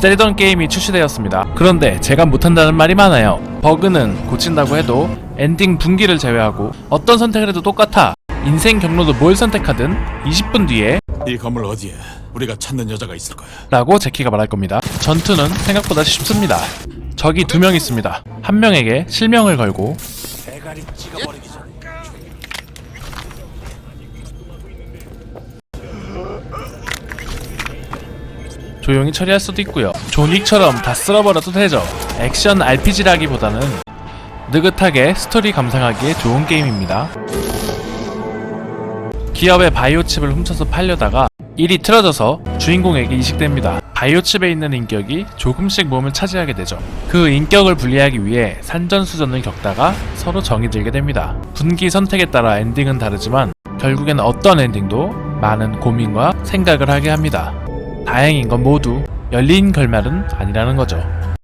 기다리던 게임이 출시되었습니다. 그런데 제가 못한다는 말이 많아요. 버그는 고친다고 해도 엔딩 분기를 제외하고 어떤 선택을 해도 똑같아. 인생 경로도 뭘 선택하든 20분 뒤에 이 건물 어디에 우리가 찾는 여자가 있을 거야. 라고 제키가 말할 겁니다. 전투는 생각보다 쉽습니다. 적이 두 명 있습니다. 한 명에게 실명을 걸고 대가리 찍어버리기 전에. 조용히 처리할 수도 있고요. 존윅처럼 다 쓸어버려도 되죠. 액션 RPG라기보다는 느긋하게 스토리 감상하기에 좋은 게임입니다. 기업의 바이오 칩을 훔쳐서 팔려다가 일이 틀어져서 주인공에게 이식됩니다. 바이오 칩에 있는 인격이 조금씩 몸을 차지하게 되죠. 그 인격을 분리하기 위해 산전수전을 겪다가 서로 정이 들게 됩니다. 분기 선택에 따라 엔딩은 다르지만 결국엔 어떤 엔딩도 많은 고민과 생각을 하게 합니다. 다행인 건 모두 열린 결말은 아니라는 거죠.